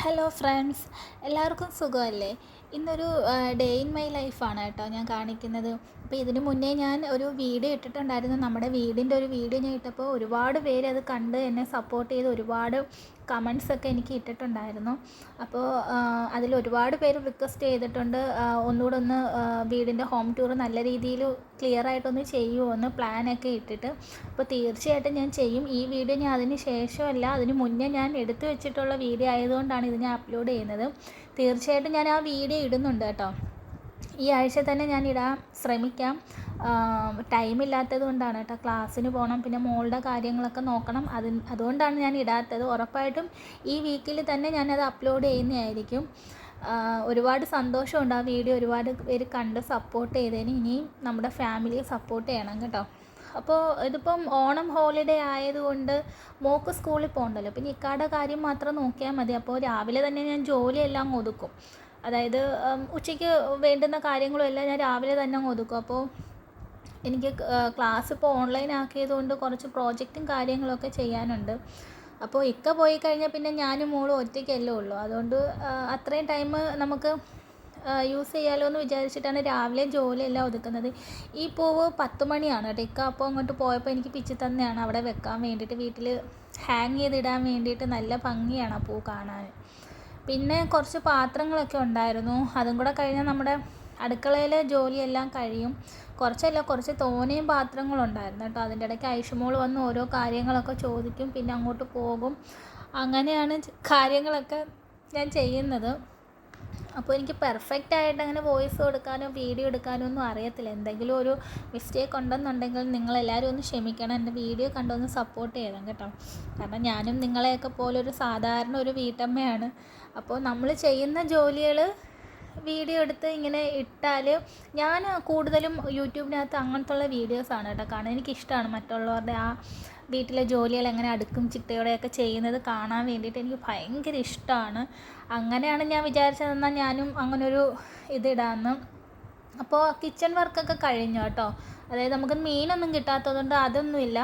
Hello friends എല്ലാവർക്കും സുഖമല്ലേ? ഇന്നൊരു ഡേ ഇൻ മൈ ലൈഫാണ് കേട്ടോ ഞാൻ കാണിക്കുന്നത്. അപ്പോൾ ഇതിന് മുന്നേ ഞാൻ ഒരു വീഡിയോ ഇട്ടിട്ടുണ്ടായിരുന്നു. നമ്മുടെ വീടിന്റെ ഒരു വീഡിയോ ഞാൻ ഇട്ടപ്പോൾ ഒരുപാട് പേര് അത് കണ്ട് എന്നെ സപ്പോർട്ട് ചെയ്ത് ഒരുപാട് കമൻസ് ഒക്കെ എനിക്ക് ഇട്ടിട്ടുണ്ടായിരുന്നു. അപ്പോൾ അതിൽ ഒരുപാട് പേര് റിക്വസ്റ്റ് ചെയ്തിട്ടുണ്ട്. ഒന്നുകൂടെ ഒന്ന് വീടിന്റെ ഹോം ടൂർ നല്ല രീതിയിൽ ക്ലിയർ ആയിട്ടൊന്ന് ചെയ്യുമോ എന്ന് പ്ലാനൊക്കെ ഇട്ടിട്ട്. അപ്പോൾ തീർച്ചയായിട്ടും ഞാൻ ചെയ്യും. ഈ വീഡിയോ ഞാൻ അതിന് ശേഷമല്ല അതിന് മുന്നേ ഞാൻ എടുത്തു വെച്ചിട്ടുള്ള വീഡിയോ ആയതുകൊണ്ടാണ് ഇത് ഞാൻ അപ്ലോഡ് ചെയ്യുന്നത്. തീർച്ചയായിട്ടും ഞാൻ ആ വീഡിയോ ഇടുന്നുണ്ട് കേട്ടോ. ഈ ആഴ്ച തന്നെ ഞാൻ ഇടാൻ ശ്രമിക്കാം. ടൈം ഇല്ലാത്തത് കൊണ്ടാണ് കേട്ടോ ക്ലാസ്സിന് പോകണം പിന്നെ മോളുടെ കാര്യങ്ങളൊക്കെ നോക്കണം. അത് അതുകൊണ്ടാണ് ഞാൻ ഇടാത്തത്. ഉറപ്പായിട്ടും ഈ വീക്കിൽ തന്നെ ഞാനത് അപ്ലോഡ് ചെയ്യുന്നതായിരിക്കും. ഒരുപാട് സന്തോഷമുണ്ട്. ആ വീഡിയോ ഒരുപാട് പേര് കണ്ട് സപ്പോർട്ട് ചെയ്തതിന്. ഇനിയും നമ്മുടെ ഫാമിലിയെ സപ്പോർട്ട് ചെയ്യണം കേട്ടോ. അപ്പോൾ ഇതിപ്പം ഓണം ഹോളിഡേ ആയതുകൊണ്ട് മോക്ക് സ്കൂളിൽ പോകണ്ടല്ലോ. പിന്നെ ഇക്കാടെ കാര്യം മാത്രം നോക്കിയാൽ മതി. അപ്പോൾ രാവിലെ തന്നെ ഞാൻ ജോലിയെല്ലാം ഒതുക്കും. അതായത് ഉച്ചയ്ക്ക് വേണ്ടുന്ന കാര്യങ്ങളും എല്ലാം ഞാൻ രാവിലെ തന്നെ അങ്ങ് ഒതുക്കും. അപ്പോൾ എനിക്ക് ക്ലാസ് ഇപ്പോൾ ഓൺലൈൻ ആക്കിയതുകൊണ്ട് കുറച്ച് പ്രോജക്റ്റും കാര്യങ്ങളൊക്കെ ചെയ്യാനുണ്ട്. അപ്പോൾ ഇക്ക പോയി കഴിഞ്ഞാൽ പിന്നെ ഞാനും മോളും ഒറ്റയ്ക്കല്ലേ ഉള്ളൂ. അതുകൊണ്ട് അത്രയും ടൈം നമുക്ക് യൂസ് ചെയ്യാലോ എന്ന് വിചാരിച്ചിട്ടാണ് രാവിലെ ജോലിയെല്ലാം ഒതുക്കുന്നത്. ഈ പൂവ് പത്ത് മണിയാണ് കേട്ടോ. ഇക്ക അപ്പോൾ അങ്ങോട്ട് പോയപ്പോൾ എനിക്ക് പിച്ചി തന്നെയാണ് അവിടെ വെക്കാൻ വേണ്ടിയിട്ട് വീട്ടിൽ ഹാങ് ചെയ്തിടാൻ വേണ്ടിയിട്ട് നല്ല ഭംഗിയാണ് ആ പൂ കാണാൻ. പിന്നെ കുറച്ച് പാത്രങ്ങളൊക്കെ ഉണ്ടായിരുന്നു. അതും കൂടെ കഴിഞ്ഞാൽ നമ്മുടെ അടുക്കളയിലെ ജോലിയെല്ലാം കഴിയും. കുറച്ചല്ല കുറച്ച് തോനെയും പാത്രങ്ങളുണ്ടായിരുന്നു കേട്ടോ. അതിന്റെ ഇടയ്ക്ക് ഐഷുമോൾ വന്ന് ഓരോ കാര്യങ്ങളൊക്കെ ചോദിക്കും പിന്നെ അങ്ങോട്ട് പോകും. അങ്ങനെയാണ് കാര്യങ്ങളൊക്കെ ഞാൻ ചെയ്യുന്നത്. അപ്പോൾ എനിക്ക് പെർഫെക്റ്റ് ആയിട്ട് അങ്ങനെ വോയിസ് കൊടുക്കാനോ വീഡിയോ എടുക്കാനോ ഒന്നും അറിയത്തില്ല. എന്തെങ്കിലും ഒരു മിസ്റ്റേക്ക് ഉണ്ടെന്നുണ്ടെങ്കിൽ നിങ്ങളെല്ലാവരും ഒന്ന് ക്ഷമിക്കണം. എന്റെ വീഡിയോ കണ്ടൊന്ന് സപ്പോർട്ട് ചെയ്യണം കേട്ടോ. കാരണം ഞാനും നിങ്ങളെയൊക്കെ പോലെ ഒരു സാധാരണ ഒരു വീട്ടമ്മയാണ്. അപ്പോൾ നമ്മൾ ചെയ്യുന്ന ജോലികൾ വീഡിയോ എടുത്ത് ഇങ്ങനെ ഇട്ടാൽ ഞാൻ കൂടുതലും യൂട്യൂബിനകത്ത് അങ്ങനത്തെ ഉള്ള വീഡിയോസാണ് കേട്ടോ കാണാൻ എനിക്കിഷ്ടമാണ് മറ്റുള്ളവരുടെ ആ വീട്ടിലെ ജോലികൾ എങ്ങനെ അടുക്കും ചിട്ടയോടെയൊക്കെ ചെയ്യുന്നത് കാണാൻ വേണ്ടിയിട്ട് എനിക്ക് ഭയങ്കര ഇഷ്ടമാണ് അങ്ങനെയാണ് ഞാൻ വിചാരിച്ചതെന്നാൽ ഞാനും അങ്ങനൊരു ഇതിടാമെന്ന് അപ്പോൾ കിച്ചൺ വർക്കൊക്കെ കഴിഞ്ഞു കേട്ടോ. അതായത് നമുക്ക് മീനൊന്നും കിട്ടാത്തതുകൊണ്ട് അതൊന്നുമില്ല.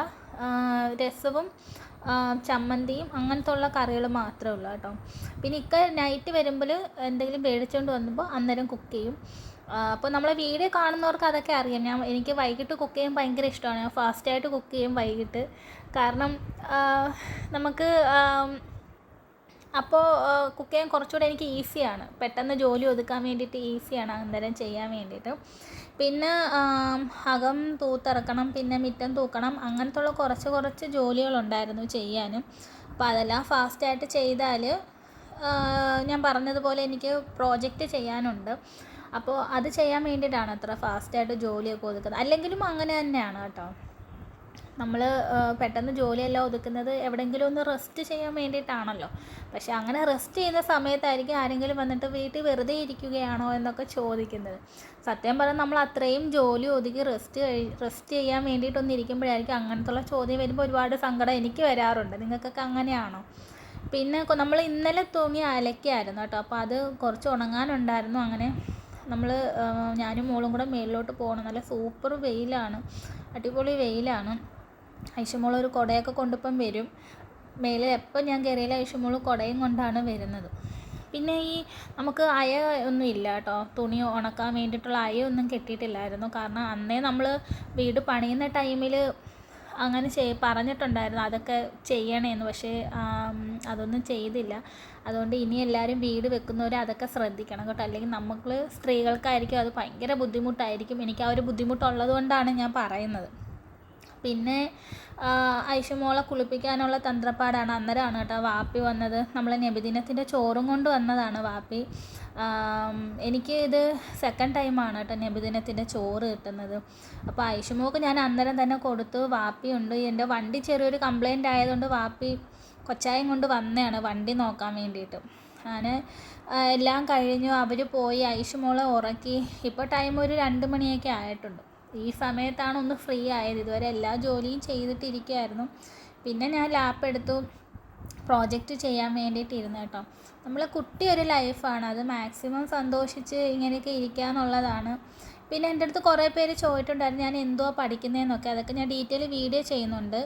രസവും ചമ്മന്തിയും അങ്ങനത്തെ ഉള്ള കറികൾ മാത്രമേ ഉള്ളൂ കേട്ടോ. പിന്നെ ഇക്ക നൈറ്റ് വരുമ്പോൾ എന്തെങ്കിലും മേടിച്ചുകൊണ്ട് വന്നപ്പോൾ അന്നേരം കുക്ക് ചെയ്യും. അപ്പോൾ നമ്മളെ വീഡിയോ കാണുന്നവർക്ക് അതൊക്കെ അറിയാം. ഞാൻ എനിക്ക് വൈകിട്ട് കുക്ക് ചെയ്യാൻ ഭയങ്കര ഇഷ്ടമാണ്. ഞാൻ ഫാസ്റ്റായിട്ട് കുക്ക് ചെയ്യും വൈകിട്ട്. കാരണം നമുക്ക് അപ്പോൾ കുക്ക് ചെയ്യാൻ കുറച്ചുകൂടെ എനിക്ക് ഈസിയാണ്. പെട്ടെന്ന് ജോലി ഒതുക്കാൻ വേണ്ടിയിട്ട് ഈസിയാണ് അന്നേരം ചെയ്യാൻ വേണ്ടിയിട്ട്. പിന്നെ അകം തൂത്തിറക്കണം പിന്നെ മിറ്റം തൂക്കണം അങ്ങനത്തെ ഉള്ള കുറച്ച് കുറച്ച് ജോലികളുണ്ടായിരുന്നു ചെയ്യാനും. അപ്പോൾ അതെല്ലാം ഫാസ്റ്റായിട്ട് ചെയ്താൽ ഞാൻ പറഞ്ഞതുപോലെ എനിക്ക് പ്രോജക്റ്റ് ചെയ്യാനുണ്ട്. അപ്പോൾ അത് ചെയ്യാൻ വേണ്ടിയിട്ടാണ് അത്ര ഫാസ്റ്റായിട്ട് ജോലിയൊക്കെ ഒതുക്കുന്നത്. അല്ലെങ്കിലും അങ്ങനെ തന്നെയാണ് കേട്ടോ. നമ്മൾ പെട്ടെന്ന് ജോലിയെല്ലാം ഒതുക്കുന്നത് എവിടെയെങ്കിലും ഒന്ന് റെസ്റ്റ് ചെയ്യാൻ വേണ്ടിയിട്ടാണല്ലോ. പക്ഷെ അങ്ങനെ റെസ്റ്റ് ചെയ്യുന്ന സമയത്തായിരിക്കും ആരെങ്കിലും വന്നിട്ട് വീട്ടിൽ വെറുതെ ഇരിക്കുകയാണോ എന്നൊക്കെ ചോദിക്കുന്നത്. സത്യം പറഞ്ഞാൽ നമ്മൾ അത്രയും ജോലി ഒതുക്കി റെസ്റ്റ് റെസ്റ്റ് ചെയ്യാൻ വേണ്ടിയിട്ടൊന്ന് ഇരിക്കുമ്പോഴായിരിക്കും അങ്ങനത്തുള്ള ചോദ്യം വരുമ്പോൾ ഒരുപാട് സങ്കടം എനിക്ക് വരാറുണ്ട്. നിങ്ങൾക്കൊക്കെ അങ്ങനെയാണോ? പിന്നെ നമ്മൾ ഇന്നലെ തൂങ്ങി അലക്കിയായിരുന്നു കേട്ടോ. അപ്പോൾ അത് കുറച്ച് ഉണങ്ങാനുണ്ടായിരുന്നു. അങ്ങനെ നമ്മൾ ഞാനും മോളും കൂടെ മേളിലോട്ട് പോകണം. നല്ല സൂപ്പർ വെയിലാണ്. അടിപൊളി വെയിലാണ്. ഐഷുമോൾ ഒരു കുടയൊക്കെ കൊണ്ടിപ്പം വരും. മേലെ എപ്പോൾ ഞാൻ കയറിയാലും ഐഷമോൾ കുടയും കൊണ്ടാണ് വരുന്നത്. പിന്നെ ഈ നമുക്ക് അയ ഒന്നും ഇല്ല കേട്ടോ. തുണി ഉണക്കാൻ വേണ്ടിയിട്ടുള്ള അയ ഒന്നും കെട്ടിയിട്ടില്ലായിരുന്നു. കാരണം അന്നേ നമ്മൾ വീട് പണിയുന്ന ടൈമിൽ അങ്ങനെ ചെയ് പറഞ്ഞിട്ടുണ്ടായിരുന്നു അതൊക്കെ ചെയ്യണേന്ന്. പക്ഷേ അതൊന്നും ചെയ്തില്ല. അതുകൊണ്ട് ഇനി എല്ലാവരും വീട് വെക്കുന്നവർ അതൊക്കെ ശ്രദ്ധിക്കണം കേട്ടോ. അല്ലെങ്കിൽ നമുക്ക് സ്ത്രീകൾക്കായിരിക്കും അത് ഭയങ്കര ബുദ്ധിമുട്ടായിരിക്കും. എനിക്ക് ആ ഒരു ബുദ്ധിമുട്ടുള്ളത് കൊണ്ടാണ് ഞാൻ പറയുന്നത്. പിന്നെ ഐഷമോളെ കുളിപ്പിക്കാനുള്ള തന്ത്രപ്പാടാണ്. അന്നേരമാണ് കേട്ടോ വാപ്പി വന്നത്. നമ്മളെ നബിദിനത്തിന്റെ ചോറും കൊണ്ട് വന്നതാണ് വാപ്പി. എനിക്ക് ഇത് സെക്കൻഡ് ടൈമാണ് കേട്ടോ നബിദിനത്തിന്റെ ചോറ് കിട്ടുന്നത്. അപ്പോൾ ഐഷുമോക്ക് ഞാൻ അന്നേരം തന്നെ കൊടുത്തു. വാപ്പിയുണ്ട് എന്റെ വണ്ടി ചെറിയൊരു കംപ്ലൈന്റ് ആയതുകൊണ്ട് വാപ്പി കൊച്ചായം കൊണ്ട് വന്നതാണ് വണ്ടി നോക്കാൻ വേണ്ടിയിട്ട്. ഞാൻ എല്ലാം കഴിഞ്ഞു. അവർ പോയി. ഐഷുമോളെ ഉറക്കി. ഇപ്പോൾ ടൈം ഒരു രണ്ട് മണിയൊക്കെ ആയിട്ടുണ്ട്. ഈ സമയത്താണ് ഒന്ന് ഫ്രീ ആയത്. ഇതുവരെ എല്ലാ ജോലിയും ചെയ്തിട്ടിരിക്കുമായിരുന്നു പിന്നെ ഞാൻ ലാപ്പ് എടുത്തു. പ്രോജക്റ്റ് ചെയ്യാൻ വേണ്ടിയിട്ടിരുന്നു കേട്ടോ. നമ്മൾ കുട്ടി ഒരു ലൈഫാണ് അത് മാക്സിമം സന്തോഷിച്ച് ഇങ്ങനെയൊക്കെ ഇരിക്കുക എന്നുള്ളതാണ്. പിന്നെ എന്റെ അടുത്ത് കുറേ പേര് ചോദിച്ചിട്ടുണ്ടായിരുന്നു ഞാൻ എന്തുവാ പഠിക്കുന്നതെന്നൊക്കെ? അതൊക്കെ ഞാൻ ഡീറ്റെയിൽ വീഡിയോ ചെയ്യുന്നുണ്ട്.